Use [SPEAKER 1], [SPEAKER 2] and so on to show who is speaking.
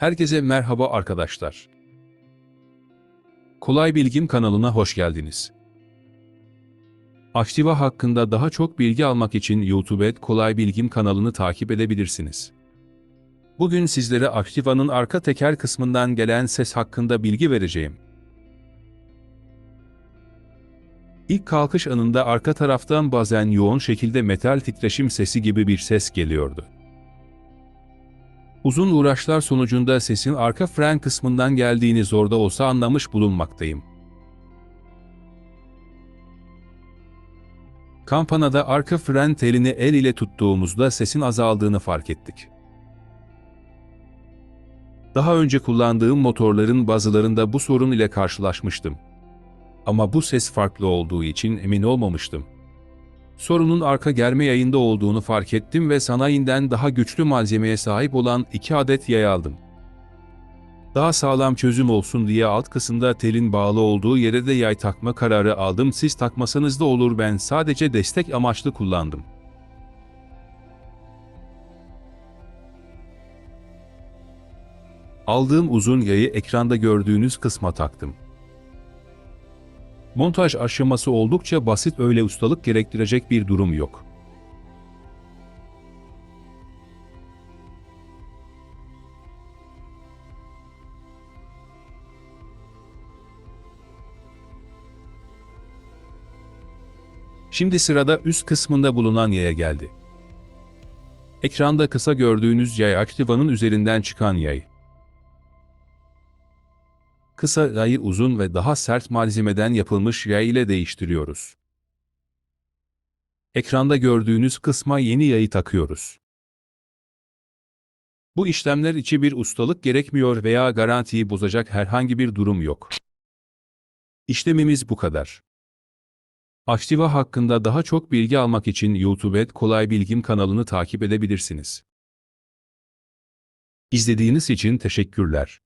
[SPEAKER 1] Herkese merhaba arkadaşlar. Kolay Bilgim kanalına hoş geldiniz. Aktiva hakkında daha çok bilgi almak için YouTube Kolay Bilgim kanalını takip edebilirsiniz. Bugün sizlere Aktiva'nın arka teker kısmından gelen ses hakkında bilgi vereceğim. İlk kalkış anında arka taraftan bazen yoğun şekilde metal titreşim sesi gibi bir ses geliyordu. Uzun uğraşlar sonucunda sesin arka fren kısmından geldiğini zorda olsa anlamış bulunmaktayım. Kampanada arka fren telini el ile tuttuğumuzda sesin azaldığını fark ettik. Daha önce kullandığım motorların bazılarında bu sorun ile karşılaşmıştım. Ama bu ses farklı olduğu için emin olmamıştım. Sorunun arka germe yayında olduğunu fark ettim ve sanayinden daha güçlü malzemeye sahip olan iki adet yay aldım. Daha sağlam çözüm olsun diye alt kısımda telin bağlı olduğu yere de yay takma kararı aldım. Siz takmasanız da olur ben sadece destek amaçlı kullandım. Aldığım uzun yayı ekranda gördüğünüz kısma taktım. Montaj aşaması oldukça basit öyle ustalık gerektirecek bir durum yok. Şimdi sırada üst kısmında bulunan yaya geldi. Ekranda kısa gördüğünüz yay Activa'nın üzerinden çıkan yay. Kısa yayı uzun ve daha sert malzemeden yapılmış yay ile değiştiriyoruz. Ekranda gördüğünüz kısma yeni yayı takıyoruz. Bu işlemler içi bir ustalık gerekmiyor veya garantiyi bozacak herhangi bir durum yok. İşlemimiz bu kadar. Aktiva hakkında daha çok bilgi almak için YouTube Kolay Bilgim kanalını takip edebilirsiniz. İzlediğiniz için teşekkürler.